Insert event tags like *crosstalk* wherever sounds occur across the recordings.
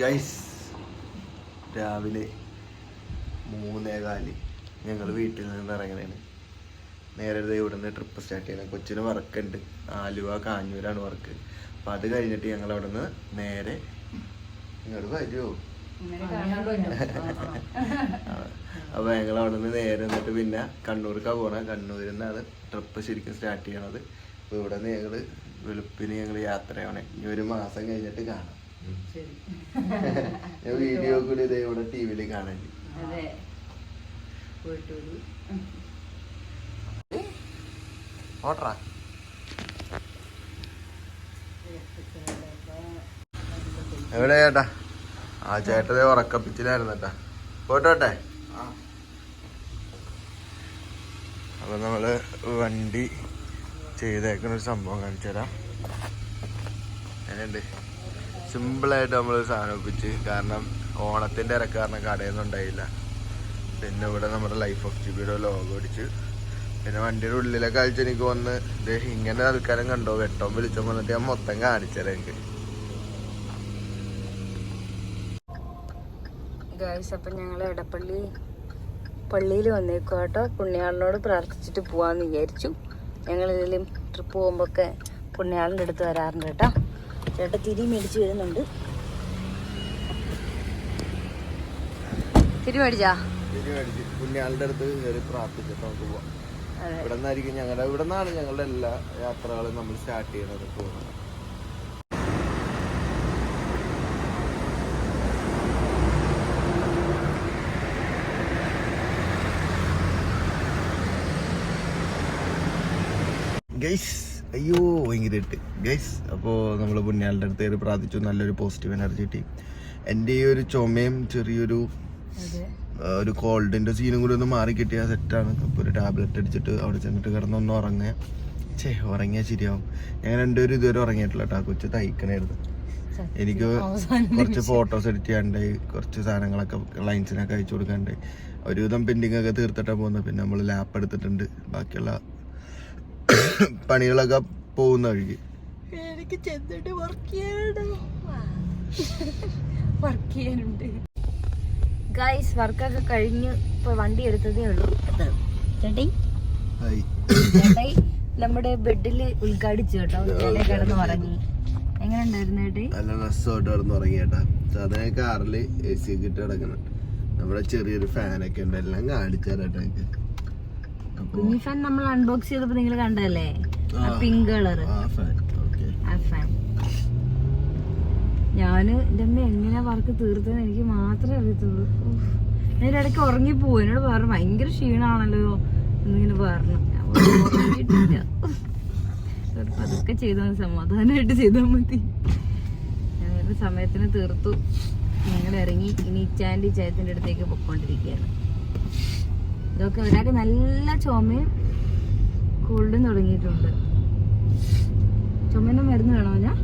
Guys രാവിലെ മൂന്നേ കാൽ ഞങ്ങൾ വീട്ടിൽ നിന്ന് ഇറങ്ങണേണ്. നേരെ ഇവിടെ നിന്ന് ട്രിപ്പ് സ്റ്റാർട്ട് ചെയ്യണം. കൊച്ചിന് വർക്കുണ്ട് ആലുവ കാഞ്ഞൂരാണ് വർക്ക് അപ്പം അത് കഴിഞ്ഞിട്ട് ഞങ്ങൾ അവിടെ നിന്ന് നേരെ ഇങ്ങോട്ട് വരുമോ അപ്പോൾ ഞങ്ങൾ അവിടെ നിന്ന് നേരെ എന്നിട്ട് പിന്നെ കണ്ണൂർക്കാണ് പോകണം കണ്ണൂരിൽ നിന്നാണ് ട്രിപ്പ് ശരിക്കും സ്റ്റാർട്ട് ചെയ്യണത്. അപ്പോൾ ഇവിടെ നിന്ന് ഞങ്ങൾ വെളുപ്പിന് ഞങ്ങൾ യാത്രയാണ് ഇനി ഒരു മാസം കഴിഞ്ഞിട്ട് കാണാം. ഞാൻ വീഡിയോ കൂടി ഇതേ ഇവിടെ ടി വിയിൽ കാണാൻ. അതെ. ഓട്ടറാ. എവിടെ ചേട്ടാ? ആ ചേട്ടതെ ഉറക്കപ്പിച്ചിലായിരുന്നു കേട്ടാ പോട്ടോട്ടെ അപ്പൊ നമ്മൾ വണ്ടി ചെയ്തേക്കുന്ന ഒരു സംഭവം കാണിച്ചു തരാം എങ്ങനെയുണ്ട്? സിമ്പിളായിട്ട് നമ്മൾ സാധനം ഒപ്പിച്ച് കാരണം ഓണത്തിന്റെ ഇറക്ക് കാരണം കടയൊന്നും ഉണ്ടായില്ല. പിന്നെ ഇവിടെ നമ്മുടെ ലൈഫ് ഓഫ് ജിബിയുടെ ലോഗോ അടിച്ച്. പിന്നെ വണ്ടിയുടെ ഉള്ളിലെ കാഴ്ച എനിക്ക് വന്ന് ഇത് ഇങ്ങനെ ആൾക്കാരും കണ്ടോ? വെട്ടോ വിളിച്ചോ വന്നിട്ട് ഞാൻ മൊത്തം കാണിച്ചാലേ എനിക്ക്. അപ്പം ഞങ്ങൾ എടപ്പള്ളി പള്ളിയിൽ വന്നേക്കും കേട്ടോ പുണ്യാളിനോട് പ്രാർത്ഥിച്ചിട്ട് പോവാന്ന് വിചാരിച്ചു. ഞങ്ങൾ ഇതിലും ട്രിപ്പ് പോകുമ്പോഴൊക്കെ പുണ്യാളിന്റെ അടുത്ത് വരാറുണ്ട് കേട്ടോ ചേട്ടൻ തിരി മേടിച്ച് വരുന്നുണ്ട്. തിരി മേടിച്ചാ? പുണ്യാളുടെ അടുത്ത് കയറി പ്രാർത്ഥിച്ചിട്ട് നമുക്ക് പോവാം. അതെ. ഇവിടെ നിന്നായിരിക്കും ഞങ്ങളുടെ ഇവിടെ നിന്നാണ് ഞങ്ങളുടെ എല്ലാ യാത്രകളും നമ്മൾ സ്റ്റാർട്ട് ചെയ്യുന്നത് പോകുന്നത്. ഗൈസ് അയ്യോ ഭയങ്കര ഇട്ട് ഗൈസ് അപ്പോൾ നമ്മൾ പുണ്യാളുടെ അടുത്ത് കയറി പ്രാർത്ഥിച്ചു. നല്ലൊരു പോസിറ്റീവ് എനർജി കിട്ടി. എന്റെ ഈ ഒരു ചുമയും ചെറിയൊരു ഒരു കോൾഡിന്റെ സീനും കൂടി ഒന്ന് മാറി കിട്ടിയാൽ സെറ്റാണ് അപ്പോൾ ഒരു ടാബ്ലറ്റ് അടിച്ചിട്ട് അവിടെ ചെന്നിട്ട് കിടന്നൊന്ന് ഉറങ്ങുക. ചേ ഉറങ്ങിയാൽ ശരിയാവും. ഞാൻ രണ്ടുപേരും ഇതുവരെ ഉറങ്ങിയിട്ടില്ല കേട്ടോ കൊച്ചു തയ്ക്കണായിരുന്നു. എനിക്ക് കുറച്ച് ഫോട്ടോസ് എഡിറ്റ് ചെയ്യാണ്ടായി കുറച്ച് സാധനങ്ങളൊക്കെ ക്ലയൻസിനൊക്കെ അയച്ചു കൊടുക്കാണ്ടായി ഒരുവിധം പെൻഡിങ് ഒക്കെ തീർത്തിട്ടാണ് പോകുന്നത്. പിന്നെ നമ്മൾ ലാപ്പ് എടുത്തിട്ടുണ്ട്. ബാക്കിയുള്ള പണികളൊക്കെ പോകുന്ന വഴിക്ക്. എനിക്ക് ചെന്നിട്ട് വർക്ക് വർക്ക് ചെയ്യാനുണ്ട്. ഗൈസ് വർക്കൊക്കെ കഴിഞ്ഞ് ഇപ്പൊ വണ്ടി എടുത്തതേ ഉള്ളൂ. ചേട്ടി ചേട്ടായി നമ്മുടെ ബെഡിൽ ഉദ്ഘാടിച്ചു കേട്ടോ. കിടന്ന് ഉറങ്ങി. എങ്ങനെ ഉണ്ടായിരുന്നു ചേട്ടി നല്ല രസമായിട്ട് കിടന്ന് സാധാരണ കാറിൽ എ സി ഒക്കെ കിടക്കണം നമ്മുടെ ചെറിയൊരു ഫാനൊക്കെ ഉണ്ട്. എല്ലാം കാണിച്ചു തരാട്ടോ എനിക്ക്. അപ്പൊ കുഞ്ഞി ഫാൻ നമ്മൾ അൺബോക്സ് ചെയ്തപ്പോ നിങ്ങൾ കണ്ടല്ലേ. പിങ്ക് കളർ ഞാൻ എന്റെ അമ്മ എങ്ങനെ വർക്ക് തീർത്തെന്ന് എനിക്ക് മാത്രമേ അറിയത്തുള്ളൂ. അതിന്റെ ഇടയ്ക്ക് ഉറങ്ങിപ്പോവും എന്നോട് പറഞ്ഞു ഭയങ്കര ക്ഷീണാണല്ലോ എന്നിങ്ങനെ പറഞ്ഞു. പതുക്കെ ചെയ്താൽ സമാധാനമായിട്ട് ചെയ്താൽ മതി. ഞങ്ങളുടെ സമയത്തിന് തീർത്തു. ഞങ്ങൾ ഇറങ്ങി. ഇനി ഇച്ചാന്റെ ഇച്ചായത്തിന്റെ അടുത്തേക്ക് പൊക്കോണ്ടിരിക്കുകയാണ് ഇതൊക്കെ ഒരാൾക്ക് നല്ല ചുമയും കോൾഡും തുടങ്ങിയിട്ടുണ്ട്. ചുമന്റെ മരുന്ന് വേണോ ഞാൻ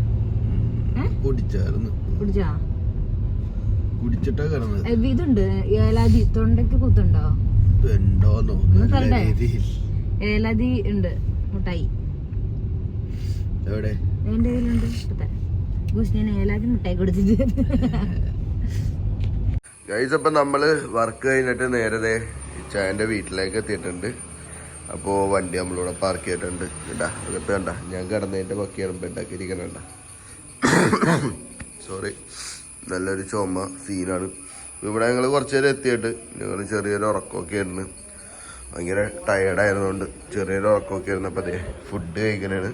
കുടിച്ചാ? കുടിച്ചിട്ടാ കിടന്നത്. ഏ, ഇതുണ്ട്. ഏലാതി തൊണ്ടയ്ക്ക് കുത്തുണ്ടോ? ഏലാതി ഉണ്ട്. മുട്ടായി. എവിടെ? എന്റെ കയ്യിലുണ്ട്. ഇഷ്ടത്തെ തരാം. ഗൂസ് ഞാൻ ഏലാതി മുട്ടായി കൊടുത്തിട്ട്. *laughs* ഗൈസ് അപ്പം നമ്മൾ വർക്ക് കഴിഞ്ഞിട്ട് നേരത്തെ ചായന്റെ വീട്ടിലേക്ക് എത്തിയിട്ടുണ്ട്. അപ്പോൾ വണ്ടി നമ്മളിവിടെ പാർക്ക് ചെയ്തിട്ടുണ്ട്. ഇടാ അകത്ത് കണ്ട ഞാൻ കിടന്നതിന്റെ പക്കിയാണ് ബെഡൊക്കെ ഇരിക്കണണ്ട സോറി നല്ലൊരു ചുമ സീനാണ് ഇവിടെ ഞങ്ങൾ കുറച്ച് നേരം എത്തിയിട്ട് ഞങ്ങൾ ചെറിയൊരു ഉറക്കമൊക്കെ ആയിരുന്നു. ഭയങ്കര ടയേർഡായിരുന്നുകൊണ്ട് ചെറിയൊരു ഉറക്കമൊക്കെ ആയിരുന്നു അപ്പം അതെ ഫുഡ് കഴിക്കണേണ്.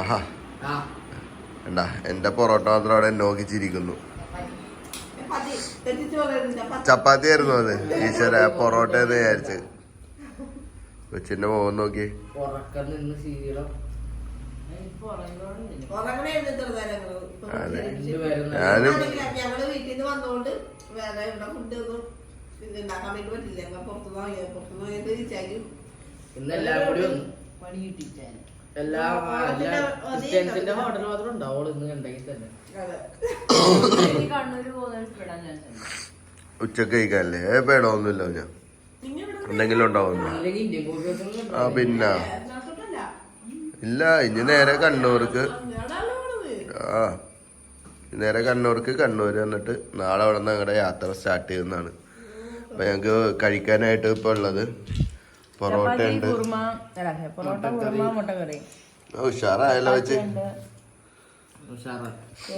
ആഹാ. എന്താ എന്റെ പൊറോട്ട മാത്രം അവിടെ നോക്കിച്ചിരിക്കുന്നു. ചപ്പാത്തി. ആയിരുന്നു അത്. ഈശ്വര പൊറോട്ട എന്ന് വിചാരിച്ച്. കൊച്ചിന്റെ മോൻ നോക്കി. അതെ. ഞാനും എല്ലാം ഹോട്ടൽ മാത്രം ഉണ്ടാവുള്ളൂ ഇന്ന് കണ്ടെങ്കിൽ തന്നെ. ഉച്ചയ്ക്ക് കഴിക്കാനല്ലേ? പേടമൊന്നുമില്ല ഞാൻ. എന്തെങ്കിലും ഉണ്ടാവുന്നു? ആ പിന്നെ. ഇല്ല ഇനി നേരെ കണ്ണൂർക്ക്. ആ നേരെ കണ്ണൂർക്ക്. കണ്ണൂർ വന്നിട്ട് നാളെ അവിടെ നിന്ന് ഞങ്ങളുടെ യാത്ര സ്റ്റാർട്ട് ചെയ്യുന്നതാണ്. അപ്പൊ ഞങ്ങക്ക് കഴിക്കാനായിട്ട് ഇപ്പൊ ഉള്ളത് പൊറോട്ട ഉണ്ട്. ഉഷാറായല്ലോ വെച്ച്.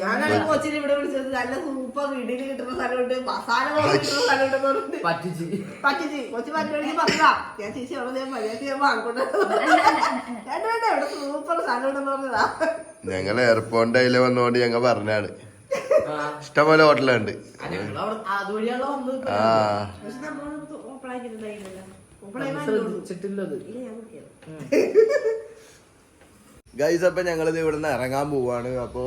ഞാനാണ് കൊച്ചിനെ ഇവിടെ വിളിച്ചത്. നല്ല സൂപ്പർ ഇഡലി കിട്ടുന്ന സ്ഥലമുണ്ട്. മസാല ദോശ കിട്ടുന്ന സ്ഥലമുണ്ടെന്ന് പറഞ്ഞിട്ട്. പറ്റിച്ച്. പറ്റിച്ച്. കൊച്ചു പറ്റുവാണെങ്കിൽ പറഞ്ഞാ ഞാൻ ചേച്ചി അവിടെ ഞാൻ മര്യാദ ഞാൻ വാങ്ങിക്കൊണ്ട് വേണ്ട വേണ്ട. ഇവിടെ സൂപ്പർ സ്ഥലമുണ്ടെന്ന് പറഞ്ഞതാ. ഞങ്ങൾ എയർപോർട്ടിന്റെ അതിൽ വന്നുകൊണ്ട് ഞങ്ങൾ പറഞ്ഞാണ്. ആ. ഇഷ്ടംപോലെ ഹോട്ടലുണ്ട്. ആ നമ്മൾ ശ്രദ്ധിച്ചിട്ടില്ലത്. ഗൈസ് അപ്പൊ ഞങ്ങൾ ഇവിടുന്ന് ഇറങ്ങാൻ പോവാണ്. അപ്പോ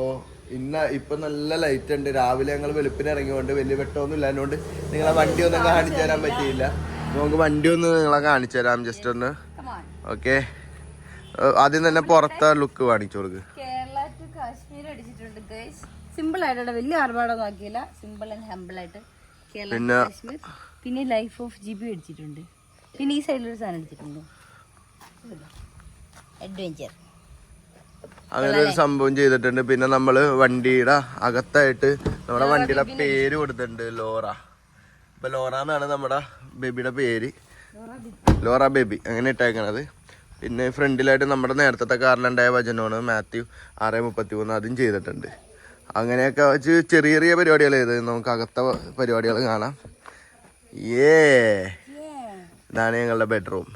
ഇന്ന ഇപ്പൊ നല്ല ലൈറ്റ് ഉണ്ട്. രാവിലെ ഞങ്ങൾ വെളുപ്പിന് ഇറങ്ങിയോണ്ട് വലിയ വെട്ടമൊന്നും ഇല്ലാഞ്ഞോണ്ട് നിങ്ങളെ വണ്ടി ഒന്നും കാണിച്ചു തരാൻ പറ്റിയില്ല. നമുക്ക് വണ്ടി ഒന്ന് നിങ്ങളെ കാണിച്ചു തരാം. ജസ്റ്റ് ഒന്ന്. ഓക്കെ ആദ്യം തന്നെ പുറത്തെ ലുക്ക് കാണിച്ചു കൊടുക്ക്. കേരള ടു കാശ്മീർ അടിച്ചിട്ടുണ്ട് ഗൈസ് സിമ്പിൾ ആയിട്ട് വലിയ ആർഭാടൊന്നും ആക്കിയില്ല. സിമ്പിൾ ആൻഡ് ഹമ്പിൾ ആയിട്ട് കേരള പിന്നെ- കാശ്മീർ. പിന്നെ ലൈഫ് ഓഫ് ജി ബി അടിച്ചിട്ടുണ്ട്. പിന്നെ ഈ സൈഡിലൊരു സാധനം അടിച്ചിട്ടുണ്ട്. അഡ്വഞ്ചർ അങ്ങനെ ഒരു സംഭവം ചെയ്തിട്ടുണ്ട്. പിന്നെ നമ്മൾ വണ്ടിയുടെ അകത്തായിട്ട് നമ്മുടെ വണ്ടിയുടെ പേര് കൊടുത്തിട്ടുണ്ട് ലോറ. ഇപ്പൊ ലോറ എന്നാണ് നമ്മുടെ ബേബിയുടെ പേര്. Laura baby. അങ്ങനെ ഇട്ടേക്കണത്. പിന്നെ ഫ്രണ്ടിലായിട്ട് നമ്മുടെ നേരത്തെ കാറിലുണ്ടായ വചനമാണ് മാത്യു ആറ് മുപ്പത്തി മൂന്ന് അതും ചെയ്തിട്ടുണ്ട്. അങ്ങനെയൊക്കെ വെച്ച് ചെറിയ ചെറിയ പരിപാടികൾ ചെയ്ത് നമുക്ക് അകത്ത പരിപാടികൾ കാണാം. ഏ ഇതാണ് ഞങ്ങളുടെ ബെഡ്റൂം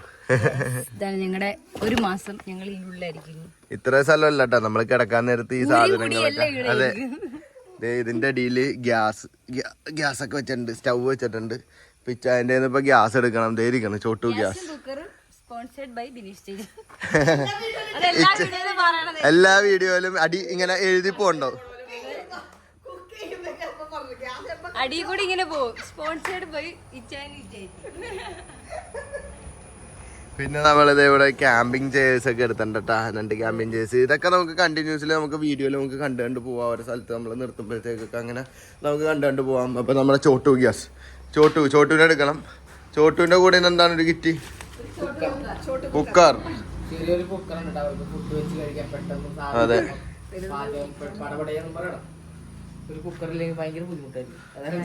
ഇതാണ് ഞങ്ങളുടെ ഒരു മാസം ഞങ്ങൾ ഈ ഉള്ളിലായിരിക്കുന്നു. ഇത്ര സ്ഥലമല്ല കേട്ടോ നമ്മൾ കിടക്കാൻ നേരത്ത് ഈ സാധനങ്ങളൊക്കെ. അതെ. ഇതിന്റെ അടിയിൽ ഗ്യാസ് ഗ്യാസ് ഒക്കെ വെച്ചിട്ടുണ്ട്. സ്റ്റൗ വെച്ചിട്ടുണ്ട്. പിച്ച അതിന്റെ ഇപ്പൊ ഗ്യാസ് എടുക്കണം. ദേ ഇരിക്കണം. ചോട്ടു ഗ്യാസ് *laughs* എല്ലാ വീഡിയോയിലും അടി ഇങ്ങനെ എഴുതി പോണ്ടോ? അടി കൂടി ഇങ്ങനെ പോകും. സ്പോൺസേഡ് ബൈ ഇച്ചാൻ ഇച്ചാൻ പിന്നെ നമ്മളിത് ഇവിടെ ക്യാമ്പിംഗ് ചെയേഴ്സ് ഒക്കെ എടുത്തിട്ടുണ്ട് കേട്ടാ രണ്ട് ക്യാമ്പിംഗ് ചെയേഴ്സ് ഇതൊക്കെ നമുക്ക് കണ്ടിന്യൂസ്ലി നമുക്ക് വീഡിയോയിൽ നമുക്ക് കണ്ടു കണ്ട് പോവാം. ഓരോ സ്ഥലത്ത് നമ്മൾ നിർത്തുമ്പോഴത്തേക്കൊക്കെ അങ്ങനെ നമുക്ക് കണ്ടു കണ്ട് പോവാം. അപ്പൊ നമ്മുടെ ചോട്ടു ഗ്യാസ് ചോട്ടു ചോട്ടുവിനെ എടുക്കണം. ചോട്ടുവിന്റെ കൂടെ എന്താണ് ഒരു കിറ്റ് കുക്കർ. അതെ.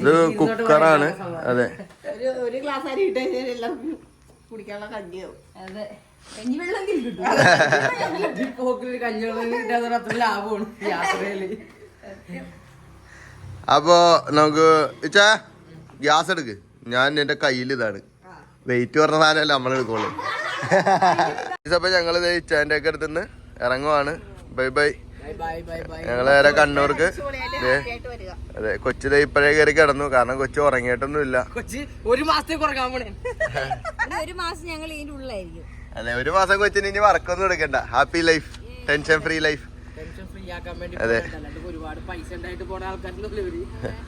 ഇത് കുക്കറാണ്. അതെ. ഒരു ഒരു ഗ്ലാസ് അരി ഇട്ടാൽ എല്ലാം കുടിക്കാനുള്ള കഞ്ഞിയാവും. അതെ. കഞ്ഞിവെള്ളം കിട്ടും പോക്കിൽ കഞ്ഞിവെള്ളം കിട്ടാതെ അത്ര ലാഭമാണ് യാത്രയിൽ. അപ്പോ നമുക്ക് ഇച്ചാ ഗ്യാസ് എടുക്ക്. ഞാൻ എന്റെ കയ്യിൽ ഇതാണ്. വെയിറ്റ് പറഞ്ഞ സാധനമല്ല നമ്മൾ എടുക്കുള്ളൂ. *laughs* അപ്പൊ ഞങ്ങൾ ഇച്ചാന്റെ ഒക്കെ അടുത്തുനിന്ന് ഇറങ്ങുവാണ്. ബൈ ബൈ ഞങ്ങൾ നേരെ കണ്ണൂർക്ക്. അതെ കൊച്ചു ദേ ഇപ്പഴേ കയറി കിടന്നു. കാരണം കൊച്ചു ഉറങ്ങിയിട്ടൊന്നും ഇല്ല കൊച്ചി ഒരു മാസത്തേക്ക് ഉറങ്ങാൻ പോണേ. ഒരു മാസം ഞങ്ങൾ ഇതിന്റെ ഉള്ളിലായിരിക്കും. അതെ ഒരു മാസം കൊച്ചിന് ഇനി വർക്കൊന്നും എടുക്കണ്ട. Happy life tension free life അതെ. ഒരുപാട് പൈസ ഉണ്ടായിട്ട് പോണ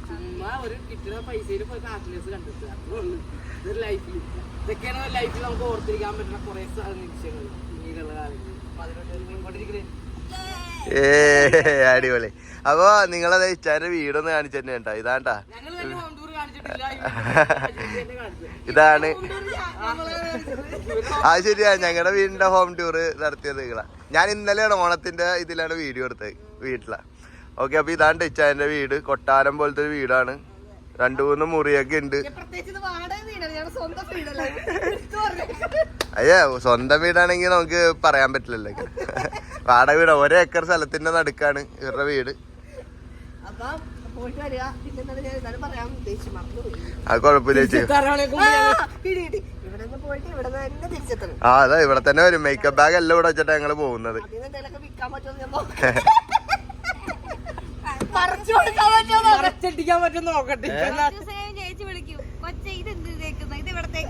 ചുമ്മാ ഒരു കിട്ടുന്ന പൈസയിൽ പോയി ഹാപ്പിനെസ് കണ്ടെത്തുക. അത്രേ ഉള്ളൂ. ഇതൊരു ലൈഫിൽ ഇതൊക്കെയാണ് ലൈഫിൽ നമുക്ക് ഓർത്തിരിക്കാൻ പറ്റുന്ന കുറെ നിമിഷങ്ങൾ പിന്നീടുള്ള കാലങ്ങളിൽ. അപ്പൊ അതിനോട്ട് ഇങ്ങോട്ടിരിക്കണേ ഏ അടിപൊളി. അപ്പൊ നിങ്ങളത് ഇച്ചാന്റെ വീടൊന്ന് കാണിച്ചു തന്നെ കേട്ടോ *laughs* ഇതാണ്ടാ ഇതാണ്. ആ ശരിയാ. ഞങ്ങളുടെ വീടിന്റെ ഹോം ടൂർ നടത്തിയത് നിങ്ങളാ ഞാൻ ഇന്നലെയാണ് ഓണത്തിന്റെ ഇതിലാണ് വീഡിയോ എടുത്തത് വീട്ടിലാ. ഓക്കെ അപ്പൊ ഇതാണ് ഇച്ചാന്റെ വീട്. കൊട്ടാരം പോലത്തെ ഒരു വീടാണ്. രണ്ടു മൂന്ന് മുറിയൊക്കെ ഉണ്ട്. അയ്യോ സ്വന്തം വീടാണെങ്കിൽ നമുക്ക് പറയാൻ പറ്റില്ലല്ലോ. വാടക വീട് ഒരേ ഏക്കർ സ്ഥലത്തിന്റെ നടുക്കാണ് ഇവരുടെ വീട്. അത് കുഴപ്പമില്ല ചേച്ചി. ആ, അതാ ഇവിടെ തന്നെ വരും. മേക്കപ്പ് ബാഗ് എല്ലാം ഇവിടെ വെച്ചിട്ടാ ഞങ്ങൾ പോകുന്നത്. *laughs* പറിച്ചു കൊടുക്കാൻ പറ്റുമോ പറ്റും നോക്കട്ടെ. ചേച്ചി വിളിക്കും. കൊച്ച ഇത് എന്ത് തേക്കുന്ന? ഇത് ഇവിടത്തേക്ക്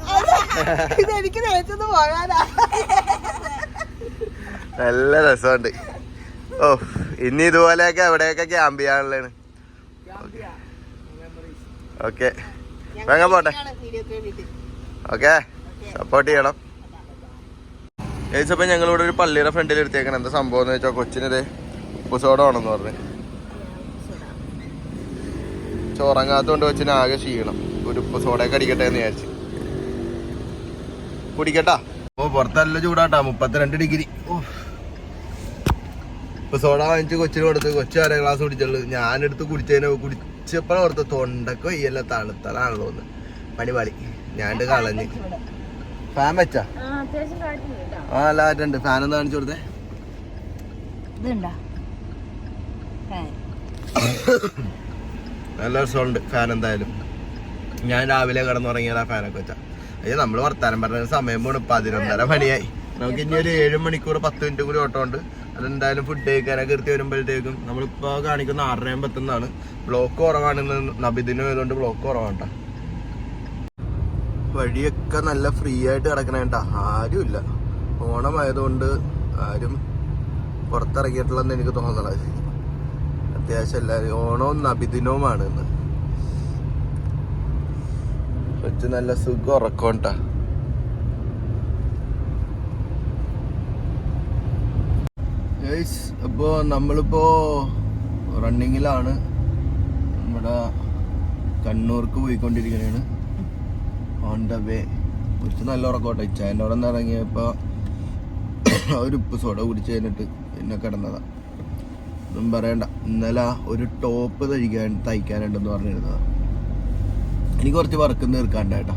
*laughs* ഇത് എനിക്ക് നേരത്തെ പോകാനാ. നല്ല രസമുണ്ട്. ഓ ഇനി ഇതുപോലെയൊക്കെ എവിടെയൊക്കെ ക്യാമ്പ് ചെയ്യാനുള്ളതാണ്. ഓക്കെ. വേഗം പോട്ടെ. ഓക്കെ. സപ്പോർട്ട് ചെയ്യണം. ചേച്ചപ്പം ഞങ്ങളിവിടെ ഒരു പള്ളിയുടെ ഫ്രണ്ടിൽ എടുത്തേക്കണം എന്താ സംഭവം എന്ന് വെച്ചാൽ കൊച്ചിനിത് ഉപ്പുസോട ആണെന്ന് പറഞ്ഞു ചോറങ്ങാത്തോണ്ട് വെച്ചിന് ആകെ ക്ഷീണം. ഒരു ഉപ്പുസോടയൊക്കെ അടിക്കട്ടെ എന്ന് വിചാരിച്ചു. കുടിക്കട്ടാ. ഓ പുറത്തല്ല ചൂടാട്ടാ. മുപ്പത്തിരണ്ട് ഡിഗ്രി. ഓ. ഉപ്പ് സോഡ വാങ്ങിച്ച് കൊച്ചിന് കൊടുത്ത് കൊച്ചു അര ഗ്ലാസ് കുടിച്ചുള്ളൂ. ഞാനെടുത്ത് കുടിച്ചതിന് കുടിച്ചപ്പോഴും ഓർത്ത് തൊണ്ടക്ക് വയ്യല്ല തണുത്തതാണല്ലോ ഒന്ന്. പണിപാളി ഞാണ്ട് കളഞ്ഞ്. ഫാൻ വെച്ചാ? ആ അല്ല കാറ്റുണ്ട്. ഫാൻ ഒന്ന് കാണിച്ചു കൊടുത്തേ. ഇതുണ്ടോ? *coughs* നല്ല രസമുണ്ട് ഫാൻ എന്തായാലും. ഞാൻ രാവിലെ കിടന്നുറങ്ങിയത് ആ ഫാനൊക്കെ വെച്ചാ. അയ്യോ നമ്മൾ വർത്താനം പറഞ്ഞ സമയം പോണ് പതിനൊന്നര മണിയായി. നമുക്ക് ഇനി ഒരു ഏഴ് മണിക്കൂർ പത്ത് മിനിറ്റ് കൂടി ഓട്ടം ഉണ്ട്. അതെന്തായാലും ഫുഡ് കഴിക്കാനൊക്കെ കൃത്യം വരുമ്പോഴത്തേക്കും. നമ്മളിപ്പോ കാണിക്കുന്ന ആറരയും പത്തുന്നാണ്. ബ്ലോക്ക് കുറവാണ് നബിദിനും ആയതുകൊണ്ട് ബ്ലോക്ക് കുറവാണ്ട. വഴിയൊക്കെ നല്ല ഫ്രീ ആയിട്ട് കിടക്കണേണ്ട ആരുമില്ല. ഓണമായതുകൊണ്ട് ആരും പുറത്തിറങ്ങിയിട്ടുള്ളതെന്ന് എനിക്ക് തോന്നണത് അത്യാവശ്യം എല്ലാവരും ഓണവും നബിദിനവുമാണ് ഇന്ന്. കൊച്ചു നല്ല സുഖം ഉറക്കോണ്ടാ അപ്പോ നമ്മളിപ്പോ റണ്ണിങ്ങിലാണ് നമ്മുടെ കണ്ണൂർക്ക് പോയിക്കൊണ്ടിരിക്കുകയാണ് ഓൺ ദ വേ കുറച്ച് നല്ല ഉറക്കോട്ടെ. ഇച്ചായന്റെ അവിടെ നിന്ന് ഇറങ്ങിയപ്പോൾ ഒരു ഉപ്പ് സോഡ കുടിച്ച് കഴിഞ്ഞിട്ട് പിന്നെ കിടന്നതാ. ഒന്നും പറയണ്ട. ഇന്നലെ ഒരു ടോപ്പ് തയ്ക്കാൻ തയ്ക്കാനുണ്ടെന്ന് പറഞ്ഞിരുന്നത്. എനിക്ക് കുറച്ച് വർക്ക് തീർക്കാണ്ടായിട്ടോ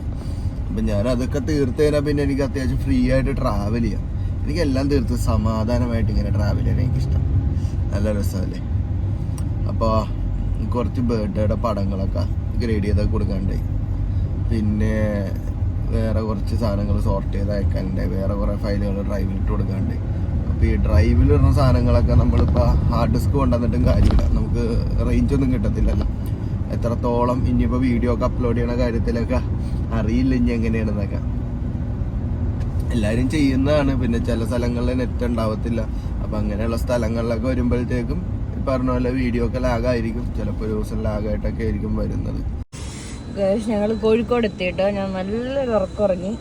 അപ്പം ഞാൻ അതൊക്കെ തീർത്ത് പിന്നെ എനിക്ക് അത്യാവശ്യം ഫ്രീ ആയിട്ട് ട്രാവൽ ചെയ്യാം. എനിക്ക് എല്ലാം തീർത്ത് സമാധാനമായിട്ട് ഇങ്ങനെ ട്രാവൽ ചെയ്യാൻ എനിക്കിഷ്ടം. നല്ല രസമല്ലേ? അപ്പോൾ കുറച്ച് ബർത്ത്ഡേയുടെ പടങ്ങളൊക്കെ ഗ്രേഡ് ചെയ്തൊക്കെ കൊടുക്കാണ്ടായി പിന്നെ വേറെ കുറച്ച് സാധനങ്ങൾ സോർട്ട് ചെയ്ത് അയക്കാനുണ്ടായി. വേറെ കുറേ ഫയലുകൾ ഡ്രൈവിൽ ഇട്ട് കൊടുക്കാനുണ്ടായി. ഈ ഡ്രൈവിൽ വരുന്ന സാധനങ്ങളൊക്കെ നമ്മളിപ്പോൾ ഹാർഡ് ഡിസ്ക് കൊണ്ടുവന്നിട്ടും കാര്യമില്ല. നമുക്ക് റേഞ്ച് ഒന്നും കിട്ടത്തില്ലല്ലോ. എത്രത്തോളം ഇനിയിപ്പോൾ വീഡിയോ ഒക്കെ അപ്ലോഡ് ചെയ്യണ കാര്യത്തിലൊക്കെ അറിയില്ല ഇനി എങ്ങനെയാണെന്നൊക്കെ. എല്ലാവരും ചെയ്യുന്നതാണ്. പിന്നെ ചില സ്ഥലങ്ങളിൽ നെറ്റ് ഉണ്ടാവത്തില്ല. അപ്പം അങ്ങനെയുള്ള സ്ഥലങ്ങളിലൊക്കെ വരുമ്പോഴത്തേക്കും പറഞ്ഞ പോലെ വീഡിയോ ഒക്കെ ലാഗായിരിക്കും ചിലപ്പോൾ ഒരു ദിവസം ലാഗായിട്ടൊക്കെ ആയിരിക്കും വരുന്നത്. ഞങ്ങൾ കോഴിക്കോട് എത്തിയിട്ടോ ഞാൻ നല്ലൊരു ഉറക്കമുറങ്ങി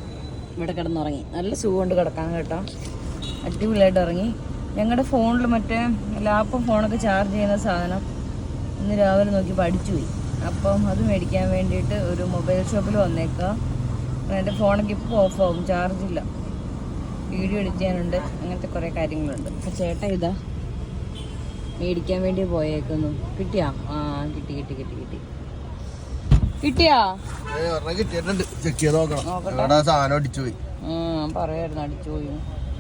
ഇവിടെ കിടന്നുറങ്ങി. നല്ല സുഖമുണ്ട് കിടക്കാൻ കേട്ടോ. അടിപൊളിയായിട്ട് ഇറങ്ങി. ഞങ്ങളുടെ ഫോണിൽ മറ്റേ ലാപ്പും ഫോണൊക്കെ ചാർജ് ചെയ്യുന്ന സാധനം ഇന്ന് രാവിലെ നോക്കി പഠിച്ചു പോയി. അപ്പം അത് മേടിക്കാൻ വേണ്ടിയിട്ട് ഒരു മൊബൈൽ ഷോപ്പിൽ വന്നേക്കുക എന്റെ ഫോണൊക്കെ ഇപ്പോൾ ഓഫ് ആവും ചാർജ് ഇല്ല. വീഡിയോ എഡിറ്റ് ചെയ്യാനുണ്ട് അങ്ങനത്തെ കുറേ കാര്യങ്ങളുണ്ട്. അപ്പോൾ ചേട്ടൻ ഇതാ മേടിക്കാൻ വേണ്ടി പോയേക്കുന്നു. കിട്ടിയാ? ആ കിട്ടി കിട്ടി കിട്ടി കിട്ടി. കിട്ടിയാ? കിട്ടിയിട്ടുണ്ട്. ചെക്ക് ചെയ്ത് നോക്കണം. സാധനം അടിച്ചു പോയി. ആ പറയായിരുന്നു അടിച്ചു പോയി.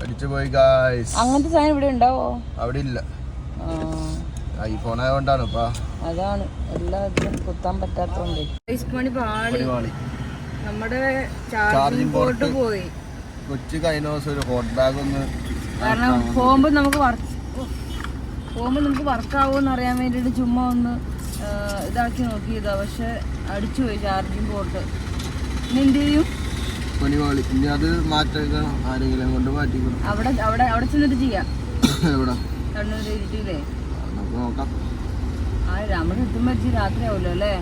അടിച്ചു പോയി ഗായ്സ് അങ്ങനത്തെ സാധനം ഇവിടെ ഉണ്ടാവോ? അവിടെ ഇല്ല. ഐഫോൺ ആയതുകൊണ്ടാണ് ഇപ്പൊ. അതാണ്. എല്ലാ ഇതിലും കുത്താൻ പറ്റാത്തോണ്ട് നമ്മുടെ ചാർജിംഗ്. പോർട്ട് പോയി. കൊച്ചു കഴിഞ്ഞ ദിവസം ഒരു ഹോട്ട് ബാഗ് ഒന്ന് കാരണം പോകുമ്പോൾ നമുക്ക് വർക്ക് പോകുമ്പോൾ നമുക്ക് വർക്ക് ആവുമെന്ന് അറിയാൻ വേണ്ടിയിട്ട് ചുമ്മാ ഒന്ന് ഇതാക്കി നോക്കിയതാ. പക്ഷെ അടിച്ചു പോയി ചാർജിങ് പോർട്ട് ഇനി എന്ത് ചെയ്യും? പണിവാളി ഇനി അത് മാറ്റാൻ ആരെങ്കിലും കൊണ്ട് മാറ്റി അവിടെ അവിടെ അവിടെ ചെന്നിട്ട് ചെയ്യാം. *laughs* എവിടെ? നോക്കാം. ആ നമ്മൾ എത്തുമ്പോൾ ഇച്ചിരി രാത്രി ആവുമല്ലോ അല്ലേ?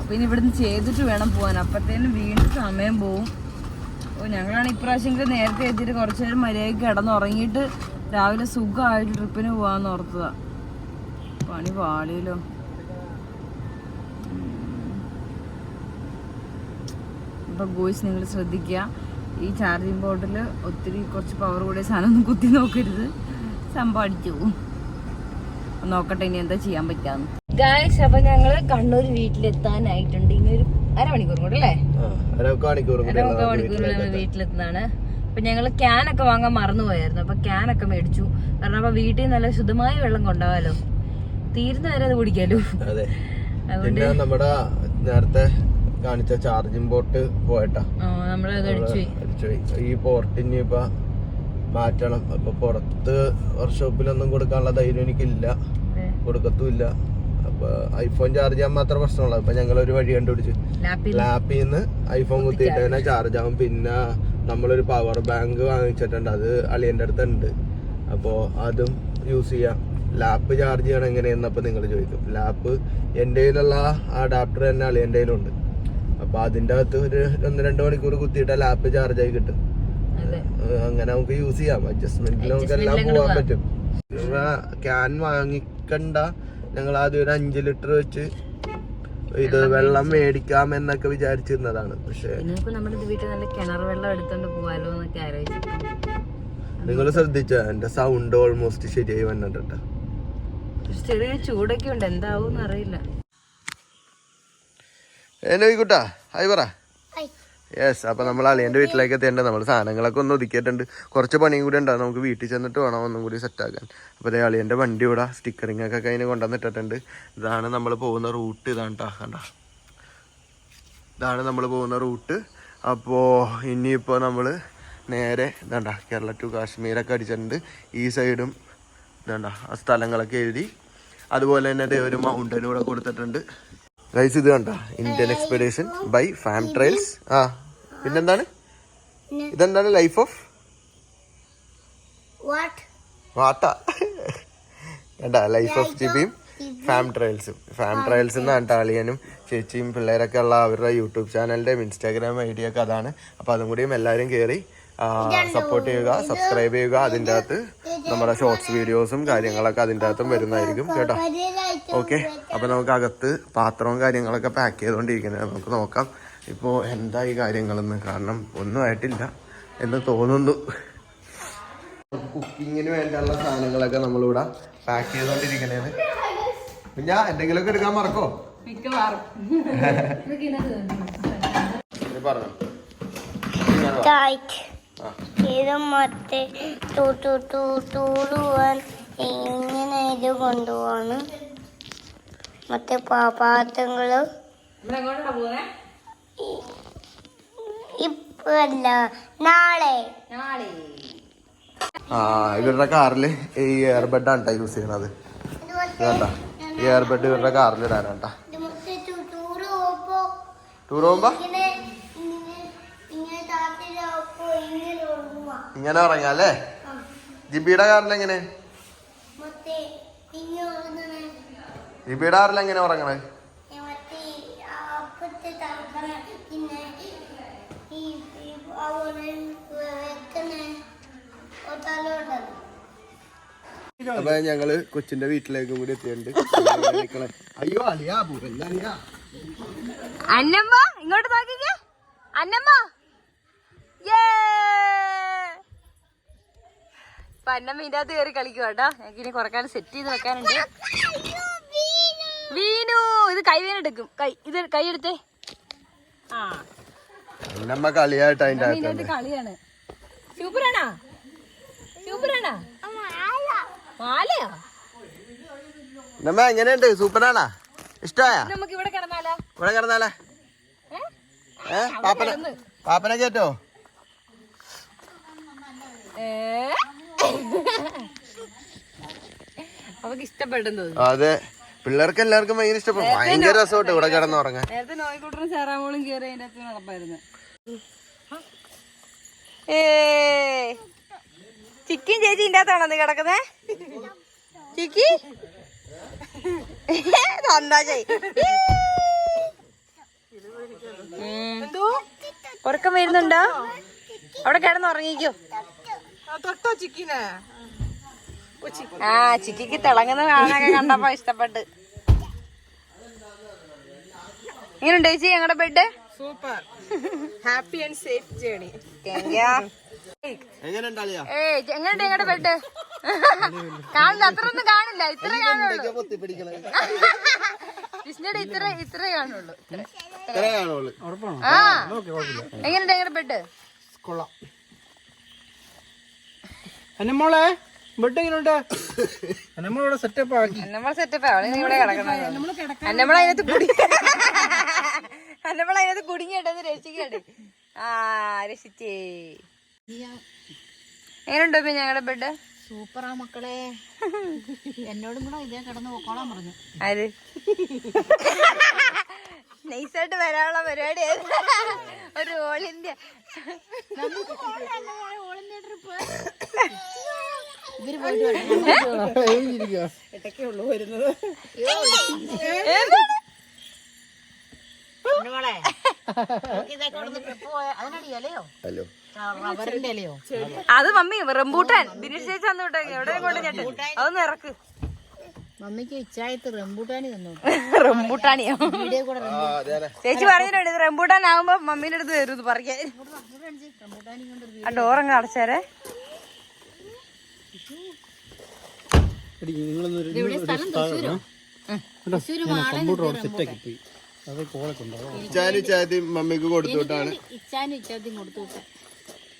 അപ്പൊ ഇനി ഇവിടുന്ന് ചെയ്തിട്ട് വേണം പോകാൻ അപ്പത്തേനും വീണ്ടും സമയം പോവും. ഓ ഞങ്ങളാണ് ഇപ്രാവശ്യം നേരത്തെ എത്തിയിട്ട് കുറച്ച് നേരം മര്യാദയ്ക്ക് കിടന്നുറങ്ങിയിട്ട് രാവിലെ സുഖമായിട്ട് ട്രിപ്പിന് പോവാന്ന് ഓർത്തതാ. പണി പാളിയല്ലോ. അപ്പൊ ബോയ്സ് നിങ്ങൾ ശ്രദ്ധിക്കുക. ഈ ചാർജിങ് ബോർഡിൽ ഒത്തിരി കുറച്ച് പവർ കൂടിയ സാധനം കുത്തി നോക്കരുത്. സംഭവം അടിച്ചു നോക്കട്ടെ ഇനി എന്താ ചെയ്യാൻ പറ്റാന്ന്. ഗായ്സ് അപ്പൊ ഞങ്ങൾ കണ്ണൂർ വീട്ടിലെത്താനായിട്ടുണ്ട്. ഇനി ഒരു അരമണിക്കൂർ കൂടെ അല്ലേ? അരമണിക്കൂർ മണിക്കൂർ വീട്ടിലെത്തുന്നതാണ് അപ്പൊ ഞങ്ങൾ ക്യാനൊക്കെ വാങ്ങാൻ മറന്നുപോയായിരുന്നു. അപ്പൊ ക്യാനൊക്കെ മേടിച്ചു. കാരണം അപ്പൊ വീട്ടിൽ നല്ല ശുദ്ധമായ വെള്ളം കൊണ്ടുപോകാലോ തീരുന്ന വരെ അത് കുടിക്കാലോ. അതെ. അതുകൊണ്ട് നമ്മുടെ നേരത്തെ കാണിച്ച ചാർജിങ് പോർട്ട് പോയിട്ടാ. ആ, അടിച്ചുപോയി ഈ പോർട്ടിന് ഇപ്പൊ മാറ്റണം. അപ്പൊ പുറത്ത് വർക്ക്ഷോപ്പിലൊന്നും കൊടുക്കാനുള്ള ധൈര്യം എനിക്കില്ല. കൊടുക്കത്തുമില്ല. അപ്പൊ ഐഫോൺ ചാർജ് ചെയ്യാൻ മാത്രം പ്രശ്നമുള്ളൂ. അപ്പൊ ഞങ്ങൾ ഒരു വഴി കണ്ടുപിടിച്ച്. ലാപ്പിൽ നിന്ന് ഐഫോൺ കുത്തിയിട്ട് തന്നെ ചാർജ് ആവും. പിന്നെ നമ്മളൊരു പവർ ബാങ്ക് വാങ്ങിച്ചിട്ടുണ്ട്. അത് അളിയന്റെ അടുത്ത് ഉണ്ട് അപ്പോൾ അതും യൂസ് ചെയ്യാം. ലാപ്പ് ചാർജ് ചെയ്യണം എങ്ങനെയെന്നപ്പോൾ നിങ്ങൾ ചോദിക്കും. ലാപ്പ് എന്റെ കയ്യിലുള്ള അഡാപ്റ്റർ തന്നെ അളിയന്റെ കയ്യിലുണ്ട് അപ്പോൾ അതിന്റെ അകത്ത് ഒരു ഒന്ന് രണ്ട് മണിക്കൂർ കുത്തിയിട്ട് ലാപ്പ് ചാർജ് ആയി കിട്ടും. അങ്ങനെ നമുക്ക് യൂസ് ചെയ്യാം. അഡ്ജസ്റ്റ്മെന്റിൽ നമുക്ക് എല്ലാം Adjustment ൽ പോകാൻ പോവാം. പറ്റും ക്യാൻ വാങ്ങിക്കണ്ട. ഞങ്ങൾ ആദ്യം ഒരു അഞ്ച് ലിറ്റർ വെച്ച് ഇത് വെള്ളം മേടിക്കാം എന്നൊക്കെ വിചാരിച്ചിരുന്നതാണ്. പക്ഷെ നിങ്ങൾ ശ്രദ്ധിച്ച? എന്റെ സൗണ്ട് ഓൾമോസ്റ്റ് ശരിയായി വന്നിട്ടുണ്ട്. ചെറിയ ചൂടൊക്കെ ഉണ്ട്. എന്താവും അറിയില്ല. ഏനോയിക്കുട്ടാ ഹായ് പറ. യെസ് അപ്പൊ നമ്മൾ അളിയന്റെ വീട്ടിലേക്ക് എത്തിയിട്ടുണ്ട്. നമ്മൾ സാധനങ്ങളൊക്കെ ഒന്ന് ഒതുക്കിയിട്ടുണ്ട്. കുറച്ച് പണിയും കൂടി ഉണ്ടാവും നമുക്ക് വീട്ടിൽ ചെന്നിട്ട് വേണം ഒന്നും കൂടി സെറ്റാക്കാൻ അപ്പോൾ അതേ അളിയന്റെ വണ്ടി ഇവിടെ സ്റ്റിക്കറിംഗ് ഒക്കെ കഴിഞ്ഞ് കൊണ്ടുവന്നിട്ടിട്ടുണ്ട് ഇതാണ് നമ്മൾ പോകുന്ന റൂട്ട് ഇതാണ് കണ്ട? ഇതാണ് നമ്മൾ പോകുന്ന റൂട്ട് അപ്പോൾ ഇനിയിപ്പോൾ നമ്മൾ നേരെ ഇതാണ്ട കേരള ടു കാശ്മീരൊക്കെ അടിച്ചിട്ടുണ്ട്. ഈ സൈഡും ഇതാണ്ട ആ സ്ഥലങ്ങളൊക്കെ എഴുതി. അതുപോലെ തന്നെ ഒരു മൗണ്ടനും കൂടെ കൊടുത്തിട്ടുണ്ട്. ഗൈസ് ഇത് കണ്ട? Indian expedition by farm trails ആ പിന്നെന്താണ്? ഇതെന്താണ് ലൈഫ് ഓഫ് വാട്ട. കണ്ട? ലൈഫ് ഓഫ് ജിബിയും ഫാം ട്രയൽസും ഫാം ട്രയൽസ് എന്ന് പറഞ്ഞിട്ട് അളിയനും ചേച്ചിയും പിള്ളേരൊക്കെ ഉള്ള അവരുടെ യൂട്യൂബ് ചാനലിന്റെയും ഇൻസ്റ്റാഗ്രാം ഐ ഡി ഒക്കെ അതാണ്. അപ്പോൾ അതും കൂടിയും എല്ലാവരും കയറി സപ്പോർട്ട് ചെയ്യുക സബ്സ്ക്രൈബ് ചെയ്യുക. അതിന്റെ അകത്ത് നമ്മുടെ ഷോർട്സ് വീഡിയോസും കാര്യങ്ങളൊക്കെ അതിന്റെ അകത്തും വരുന്നതായിരിക്കും കേട്ടോ. ഓക്കെ അപ്പോൾ നമുക്ക് അകത്ത് പാത്രവും കാര്യങ്ങളൊക്കെ പാക്ക് ചെയ്തുകൊണ്ടിരിക്കുന്നത് നമുക്ക് നോക്കാം. ഇപ്പോൾ എന്താ ഈ കാര്യങ്ങളെന്ന്. കാരണം ഒന്നും ആയിട്ടില്ല എന്ന് തോന്നുന്നു. കുക്കിങ്ങിന് വേണ്ടിയുള്ള സാധനങ്ങളൊക്കെ നമ്മളിവിടെ പാക്ക് ചെയ്തുകൊണ്ടിരിക്കണേന്ന് പിന്നെ എന്തെങ്കിലുമൊക്കെ എടുക്കാൻ മറക്കോ? മിക്കവാറും. *laughs* പറഞ്ഞു പറഞ്ഞോ. ടൈറ്റ് ആ ഇത് മറ്റേ ടൂ ടൂ ടൂ ടൂളുവാൻ ഇങ്ങനെ ഇത് കൊണ്ടുപോവാണ്. മറ്റേ പോകുന്നേ ഇപ്പല്ല നാളെ. നാളെ. ആ ഇവരുടെ കാറിൽ ഈ എയർബെഡാണ് കേട്ടോ യൂസ് ചെയ്യണത്. വേണ്ട എയർ ബെഡ് ഇവരുടെ കാറിൽ ഇടാനാട്ടാ ടൂർ പോകുമ്പോ ഇങ്ങനെ ഇങ്ങനെ ഇങ്ങനെ താത്തിലാവുമ്പോ ഇങ്ങനെ ഉറങ്ങുക ഇങ്ങനെ ഉറങ്ങാം അല്ലേ? ജിബിയുടെ കാറിൽ എങ്ങനെ? ജിബിയുടെ കാറിൽ എങ്ങനെ ഉറങ്ങണേ? അപ്പൊ ഞങ്ങൾ കൊച്ചിന്റെ വീട്ടിലേക്കും കൂടി എത്തിയിട്ടുണ്ട്. അയ്യോ അലിയാ അന്നമ്മ ഇങ്ങോട്ട് നോക്കിക്കേ. അന്നമ്മ. യേ! ഇതിന്റെ അകത്ത് കയറി കളിക്കുക കേട്ടോ ഞങ്ങൾക്ക് ഇനി കുറയ്ക്കാൻ സെറ്റ് ചെയ്ത് വെക്കാനുണ്ട്. വീനു ഇത് കൈ വീണെടുക്കും കൈ ഇത് കൈ എടുത്തേ ആ. എന്നമ്മ കളിയായിട്ട് അകത്ത് അകത്ത് കളിയാണ്. സൂപ്പറാണോ? സൂപ്പറാണോ? മാലയോ? എങ്ങനെയുണ്ട്? സൂപ്പറാണാ? ഇഷ്ടമായ? നമുക്ക് ഇവിടെ കിടന്നാലോ? ഇവിടെ കിടന്നാലേ? ഏ? പാപ്പനെ പാപ്പനെ കേട്ടോ ഏ? അവക്ക് ഇഷ്ടപ്പെട്ടെന്ന് അതെ. പിള്ളേർക്ക് എല്ലാവർക്കും ഭയങ്കര ഇഷ്ടപ്പെടും ഭയങ്കര രസമായിട്ട് ഇവിടെ കിടന്ന് ഉറങ്ങാൻ. നേരത്തെ നോയിക്കൂട്ടറും സാറാമോളും കയറി അതിന്റെ അകത്ത് നടപ്പായിരുന്നു. ഏ. ചിക്കിൻ ചേച്ചി ഇതിന്റെ അകത്താണോ നീ കിടക്കുന്നേ? ചിക്കി? സന്തോഷായി. ഉറക്കം വരുന്നുണ്ടോ? അവിടെ കിടന്ന് ഉറങ്ങിക്കോ. തൊട്ടോ ചിക്കിനെ. ആ ചിക്കിക്ക് തിളങ്ങുന്ന കാണാനൊക്കെ കണ്ടപ്പോ ഇഷ്ടപ്പെട്ട്. എങ്ങനെയുണ്ട് ചേച്ചി ഞങ്ങളുടെ bed super. Happy and safe journey. എങ്ങനെയുണ്ട് ഞങ്ങളുടെ ബെഡ് കാണില്ല അത്ര ഒന്നും കാണില്ല ഇത്ര കാണുള്ളൂ വിഷ്ണുടെ ഇത്ര കാണുള്ളൂ ഇത്ര. ഇത്രേ കാണുള്ളൂ. ആ എങ്ങനെയുണ്ട് ഞങ്ങളുടെ ബെഡ് കൊള്ളാം. അന്നമ്മോളെ ബെഡ് എങ്ങനെയുണ്ട് അന്നമ്മളിവിടെ സെറ്റപ്പ് ആക്കി. നമ്മൾ സെറ്റപ്പ് ഇവിടെ കിടക്കണം നമ്മൾ അതിനകത്ത് കുടി നമ്മൾ അതിനകത്ത് കുടുങ്ങിയിട്ടത് രക്ഷിക്കട്ടെ ആ രക്ഷിച്ചേ. എങ്ങനെയുണ്ടോ ഇപ്പൊ ഞങ്ങളുടെ ബെഡ് സൂപ്പറാ മക്കളെ. എന്നോടും കൂടെ ഇതേ കിടന്ന് പോക്കോളാൻ പറഞ്ഞു. ആര്? നൈസായിട്ട് വരാനുള്ള പരിപാടി ഒരു all India all India trip hello. അത് മമ്മി റംബൂട്ടാൻ. ദിനേശ് ചേച്ചി അന്ന് വിട്ടെ എവിടെ കൊണ്ട് അതൊന്ന് ഇറക്ക്. മമ്മിക്ക് ഇച്ചായത്ത് റംബൂട്ടാനി തന്നു. റംബൂട്ടാനിയോ? ചേച്ചി പറഞ്ഞിട്ടുണ്ട് ഇത് റംബൂട്ടാൻ ആവുമ്പോ മമ്മീന്റെ അടുത്ത് വരും പറയാൻ ആ ഡോറങ്ങ് അടച്ചേരെ. കമ്പ്യൂട്ടർ അവിടെ സെറ്റാക്കി പോയി. അത് ഇച്ചാനും ഇച്ചാദ്യം മമ്മിക്ക് കൊടുത്തുവിട്ടാണ് ഇച്ചാനും ഇച്ചാദ്യം കൊടുത്തു വിട്ടെ.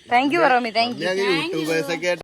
താങ്ക് യു പറമി താങ്ക് യു യൂട്യൂബേഴ്സൊക്കെ